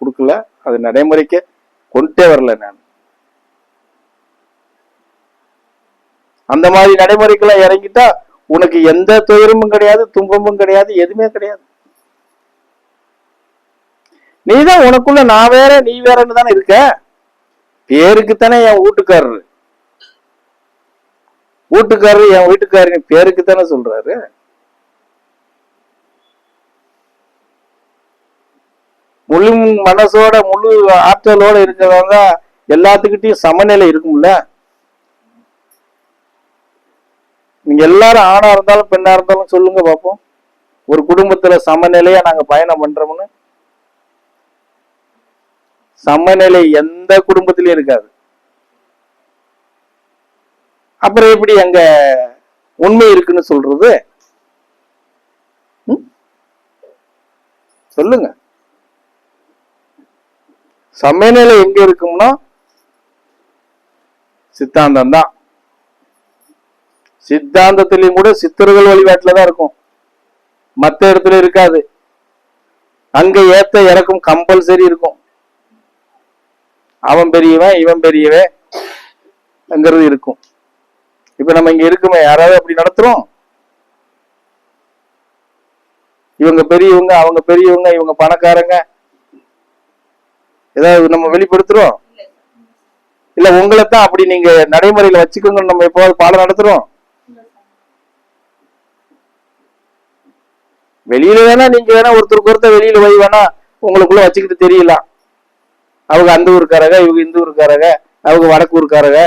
கொடுக்கல. அது நடைமுறைக்கு கொண்டே வரல நான். அந்த மாதிரி நடைமுறைக்கெல்லாம் இறங்கிட்டா உனக்கு எந்த துயரமும் கிடையாது துன்பமும் கிடையாது எதுவுமே கிடையாது. நீதான் உனக்குள்ள நான் வேற நீ வேறன்னு தானே இருக்க? பேருக்கு தானே என் வீட்டுக்காரரு. வீட்டுக்காரரு என் வீட்டுக்காரரு பேருக்கு தானே சொல்றாரு. முழு மனசோட முழு ஆற்றலோட இருக்கிறவங்க எல்லாத்துக்கிட்டையும் சமநிலை இருக்கும்ல? நீங்க எல்லாரும் ஆணா இருந்தாலும் பெண்ணா இருந்தாலும் சொல்லுங்க பாப்போம். ஒரு குடும்பத்துல சமநிலையா நாங்க பயணம் பண்றோம்னு. சமநிலை எந்த குடும்பத்திலயும் இருக்காது. அப்புறம் எப்படி அங்க உண்மை இருக்குன்னு சொல்றது? சொல்லுங்க. சமநிலை எங்க இருக்கும்னா சித்தாந்தம் தான் சித்தாந்தத்திலையும் கூட சித்தர்கள் வழிபாட்டுல தான் இருக்கும். மத்த இடத்துல இருக்காது. அங்க ஏத்த இறக்கும் கம்பல்சரி இருக்கும். அவன் பெரியவன் இவன் பெரியவன் அங்கிறது இருக்கும். இப்ப நம்ம இங்க இருக்குமே யாராவது அப்படி நடத்துறோம்? இவங்க பெரியவங்க அவங்க பெரியவங்க இவங்க பணக்காரங்க ஏதாவது நம்ம வெளிப்படுத்துறோம்? இல்ல உங்களை தான் அப்படி நீங்க நடைமுறையில வச்சுக்கோங்க நம்ம எப்போது பாடம் நடத்துறோம்? வெளியில வேணா நீங்க வேணா ஒருத்தருக்கு ஒருத்தர் வெளியில போய் வேணா உங்களுக்குள்ள வச்சுக்கிட்டு தெரியலாம் அவங்க அந்த ஊருக்காரங்க இவங்க இந்த ஊருக்காரங்க அவங்க வடக்கு ஊருக்காரங்க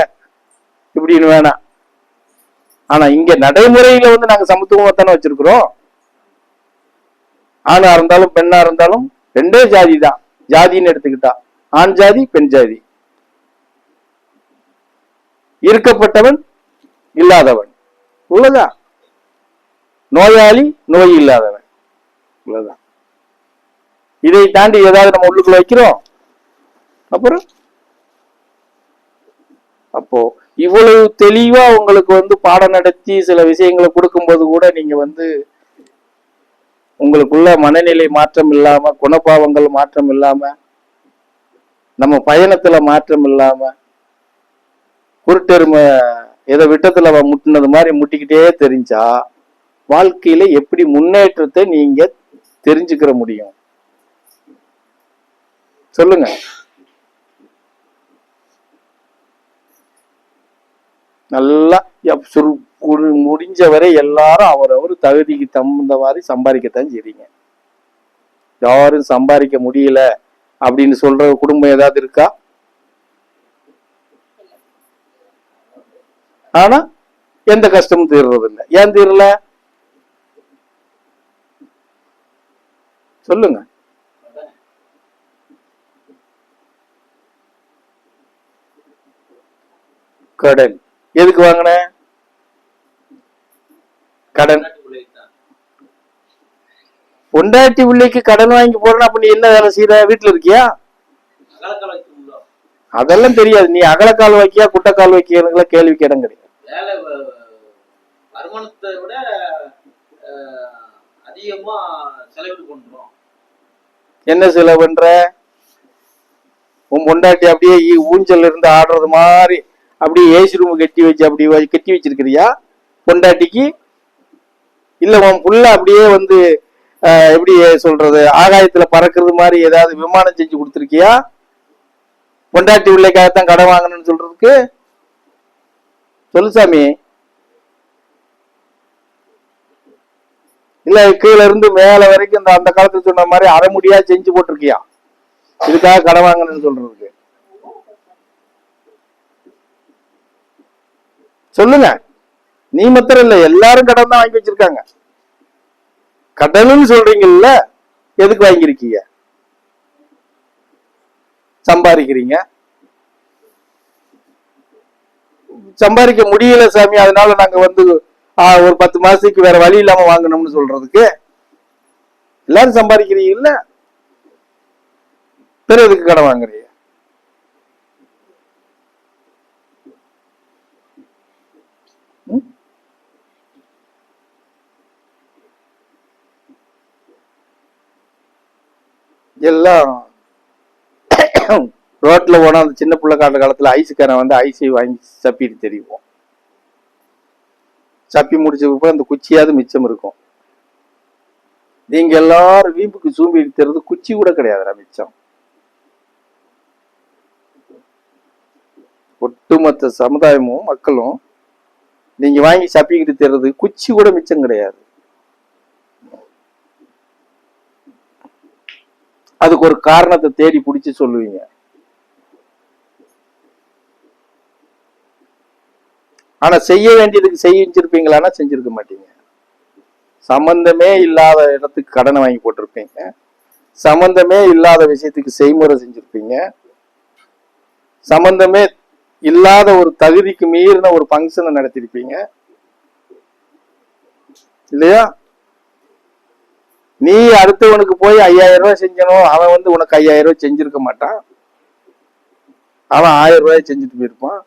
இப்படின்னு வேணாம் ஆனா இங்க நடைமுறையில வந்து நாங்க சமத்துவமா தானே வச்சிருக்கிறோம். ஆணா இருந்தாலும் பெண்ணா இருந்தாலும் ரெண்டே ஜாதி தான். ஜாதின்னு எடுத்துக்கிட்டா. ஆண் ஜாதி பெண் ஜாதி. இருக்கப்பட்டவன் இல்லாதவன். உள்ளதா நோயாளி நோய் இல்லாதவன். உள்ளதான் இதை தாண்டி ஏதாவது நம்ம உள்ளுக்குள்ள வைக்கிறோம். அப்புறம்? அப்போ இவ்வளவு தெளிவா உங்களுக்கு வந்து பாடம் நடத்தி சில விஷயங்களை கொடுக்கும்போது கூட நீங்க வந்து உங்களுக்குள்ள மனநிலை மாற்றம் இல்லாம குணபாவங்கள் மாற்றம் இல்லாம நம்ம பயணத்துல மாற்றம் இல்லாம குருட்டெருமை ஏதோ விட்டத்துல அவன் முட்டினது மாதிரி முட்டிக்கிட்டே தெரிஞ்சா வாழ்க்கையில எப்படி முன்னேற்றத்தை நீங்க தெரிஞ்சுக்கிற முடியும்? சொல்லுங்க. நல்லா சுரு- முடிஞ்சவரை முடிஞ்ச வரை எல்லாரும் அவரவர் தகுதிக்கு தகுந்த மாதிரி சம்பாதிக்கத்தான் செய்றீங்க. யாரும் சம்பாதிக்க முடியல அப்படின்னு சொல்ற குடும்பம் ஏதாவது இருக்கா? ஆனா எந்த கஷ்டமும் தீர்றது ஏன் தீரல? சொல்லுங்க. கடன். எதுக்கு வாங்கினேன் கடன். பொண்டாட்டி பிள்ளைக்கு கடன் வாங்கி போறேன்னா அப்ப நீ என்ன வேலை செய்யற வீட்டுல இருக்கியா? அதெல்லாம் தெரியாது. நீ அகலக்கால் வைக்கியா குட்டக்கால் வைக்கியா கேள்வி கேடம் கிடையாது வருமானத்தை விட அதிகமா பண்றோம் என்ன செலவு பண்ற? உன் பொண்டாட்டி அப்படியே ஊஞ்சல்ல இருந்து ஆடுறது மாதிரி அப்படியே ஏசி ரூம் கட்டி வச்சு அப்படி கட்டி வச்சிருக்கிறியா? பொண்டாட்டிக்கு? இல்ல உன் புள்ள அப்படியே வந்து எப்படி சொல்றது ஆகாயத்துல பறக்கிறது மாதிரி ஏதாவது விமானம் செஞ்சு கொடுத்துருக்கியா? பொண்டாட்டி பிள்ளைக்காகத்தான் கடன் வாங்கணும்னு சொல்றதுக்கு? சொல்லு சாமி. இல்ல கீழ இருந்து மேல வரைக்கும் இந்த அந்த காலத்துல சொன்ன மாதிரி அரை செஞ்சு போட்டிருக்கியா? இதுக்காக கடன் வாங்கணும்னு சொல்றதுக்கு. சொல்லுங்க. நீ மாத்திரம் இல்ல எல்லாரும் கடன் தான் வாங்கி வச்சிருக்காங்க. கடனுன்னு சொல்றீங்கல்ல எதுக்கு வாங்கியிருக்கீங்க? சம்பாதிக்கிறீங்க. சம்பாதிக்க முடியல சாமி அதனால நாங்க வந்து ஒரு பத்து மாசத்துக்கு வேற வழி இல்லாம வாங்கணும்னு சொல்றதுக்கு. எல்லாரும் சம்பாதிக்கிறீங்க இல்ல பிற எதுக்கு கடன் வாங்குறீங்க. எல்லாம் ரோட்ல போனா அந்த சின்ன பிள்ளை காட்டுற காலத்துல ஐஸுக்காரன் வந்து ஐஸை வாங்கி சப்பிட்டு தெரியும் சப்பி முடிச்சதுக்கு அந்த குச்சியாவது மிச்சம் இருக்கும். நீங்க எல்லாரும் வீம்புக்கு சூம்பி எடுத்துறது குச்சி கூட கிடையாதுடா மிச்சம். ஒட்டுமொத்த சமுதாயமும் மக்களும் நீங்க வாங்கி சப்பிக்கிட்டு தர்றது குச்சி கூட மிச்சம் கிடையாது. அதுக்கு ஒரு காரணத்தை தேடி பிடிச்சு சொல்லுவீங்க. ஆனா செய்ய வேண்டியதுக்கு செஞ்சிருப்பீங்களான்னா செஞ்சிருக்க மாட்டீங்க. சம்பந்தமே இல்லாத இடத்துக்கு கடனை வாங்கி போட்டிருப்பீங்க. சம்பந்தமே இல்லாத விஷயத்துக்கு செய்முறை செஞ்சிருப்பீங்க. சம்பந்தமே இல்லாத ஒரு தகுதிக்கு மீறின ஒரு ஃபங்க்ஷனை நடத்திருப்பீங்க. இல்லையா? நீ அடுத்தவனுக்கு போய் ஐயாயிரம் ரூபாய் செஞ்சனும் அவன் வந்து உனக்கு ஐயாயிரம் ரூபாய் செஞ்சிருக்க மாட்டான். அவன் ஆயிரம் ரூபாய் செஞ்சுட்டு போயிருப்பான்.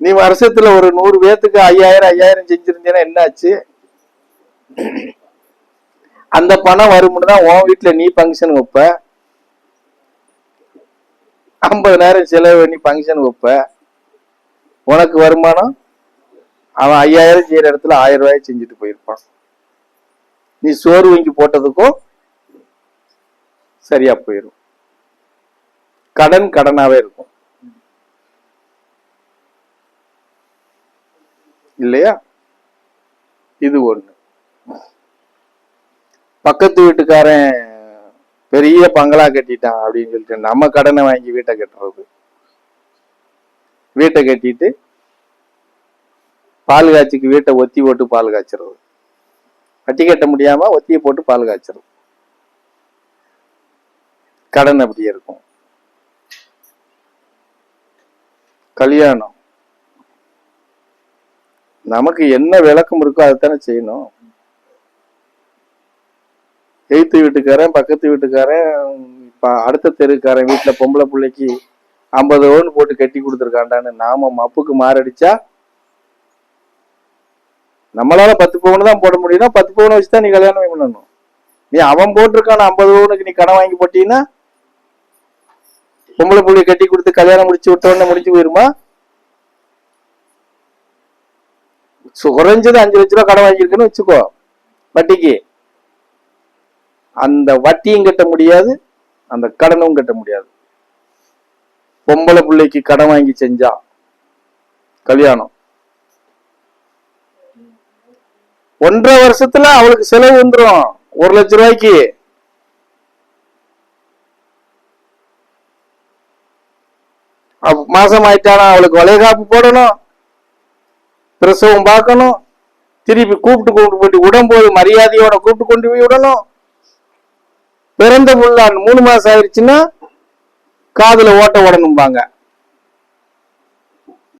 நீ வருஷத்துல ஒரு நூறு பேத்துக்கு ஐயாயிரம் ஐயாயிரம் செஞ்சிருந்தீன்னா என்னாச்சு? அந்த பணம் வரும்னு தான் உன் வீட்டுல நீ ஃபங்க்ஷன் வைப்ப. ஐம்பதனாயிரம் செலவு பண்ணி ஃபங்க்ஷன் வைப்ப. உனக்கு வருமானம்? அவன் ஐயாயிரம் செய்யற இடத்துல ஆயிரம் ரூபாய் செஞ்சுட்டு போயிருப்பான். நீ சோறு வாங்கி போட்டதுக்கும் சரியா போயிடும் கடன் கடனாவே இருக்கும். இல்லையா? இது ஒண்ணு. பக்கத்து வீட்டுக்காரன் பெரிய பங்களா கட்டிட்டான் அப்படின்னு சொல்லிட்டு நம்ம கடனை வாங்கி வீட்டை கட்டுறது. வீட்டை கட்டிட்டு பால் காய்ச்சிக்கு வீட்டை ஒத்தி போட்டு பால் காய்ச்சறது. வட்டி கட்ட முடியாம ஒத்தியை போட்டு பால் காய்ச்சிடும் கடன் அப்படியே இருக்கும். கல்யாணம். நமக்கு என்ன விளக்கம் இருக்கோ அதைத்தானே செய்யணும். எய்த்து வீட்டுக்காரன் பக்கத்து வீட்டுக்காரன் இப்போ அடுத்த தெருக்காரன் வீட்டில் பொம்பளை பிள்ளைக்கு ஐம்பது ஓன்னு போட்டு கட்டி கொடுத்துருக்காண்டான்னு நாம மப்புக்கு மாரடிச்சா நம்மளால பத்து பவுன் தான் போட முடியும்னா பத்து பவுன் வச்சு தான் நீ கல்யாணம் பண்ணணும் நீ அவன் போட்டிருக்கான ஐம்பது பவுனுக்கு நீ கடன் வாங்கி போட்டீங்கன்னா பொம்பளை புள்ளைய கட்டி கொடுத்து கல்யாணம் முடிச்சு விட்ட உடனே முடிஞ்சு போயிருமா? குறைஞ்சது அஞ்சு லட்ச ரூபா கடன் வாங்கியிருக்குன்னு வச்சுக்கோ வட்டிக்கு. அந்த வட்டியும் கட்ட முடியாது அந்த கடனும் கட்ட முடியாது. பொம்பளை பிள்ளைக்கு கடன் வாங்கி செஞ்சா கல்யாணம். ஒன்றரை வருஷத்துல அவளுக்கு செலவு வந்துடும் ஒரு லட்ச ரூபாய்க்கு. அவ- மாசம் ஆயிட்டானா அவளுக்கு வளைகாப்பு போடணும். பிரசவம் பார்க்கணும். திருப்பி கூப்பிட்டு கூப்பிட்டு போயிட்டு விடும்போது மரியாதையோட கூப்பிட்டு கொண்டு போய் விடணும். பிறந்த புள்ள மூணு மாசம் ஆயிடுச்சுன்னா காதுல ஓட்ட உடணும்பாங்க